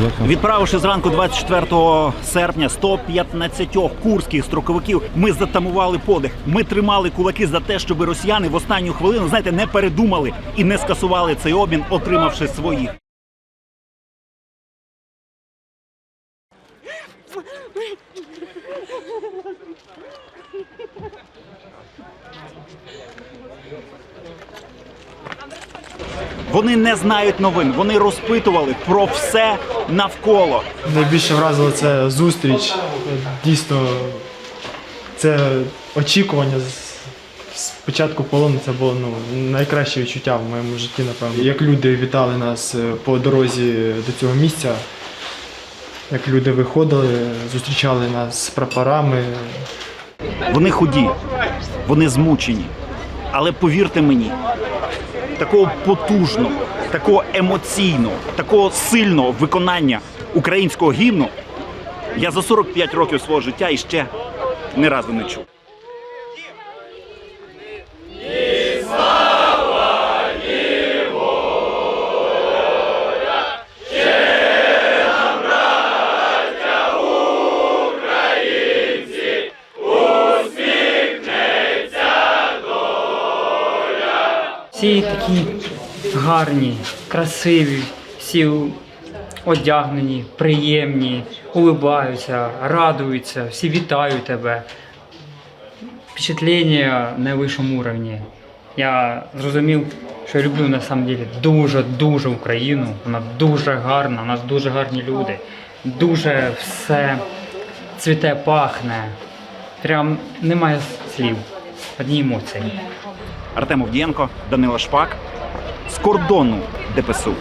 Відправивши зранку 24 серпня 115 курських строковиків, ми затамували подих. Ми тримали кулаки за те, щоб росіяни в останню хвилину, знаєте, не передумали і не скасували цей обмін, отримавши своїх. Вони не знають новин. Вони розпитували про все навколо. Найбільше вразило це зустріч. Дійсно, це очікування з, з початку полону це було ну, найкраще відчуття в моєму житті, напевно. Як люди вітали нас е, по дорозі до цього місця, як люди виходили, зустрічали нас з прапорами. Вони худі, вони змучені. Але повірте мені, такого потужного, такого емоційного, такого сильного виконання українського гімну я за 45 років свого життя іще ні разу не чув. Всі такі гарні, красиві, всі одягнені, приємні, улибаються, радуються, всі вітають тебе. Впечатлення на вищому рівні. Я зрозумів, що я люблю на самом деле дуже-дуже Україну. Вона дуже гарна, у нас дуже гарні люди. Дуже все цвіте, пахне. Прям немає слів. Одні емоції. Артем Овдієнко, Данила Шпак з кордону ДПСУ.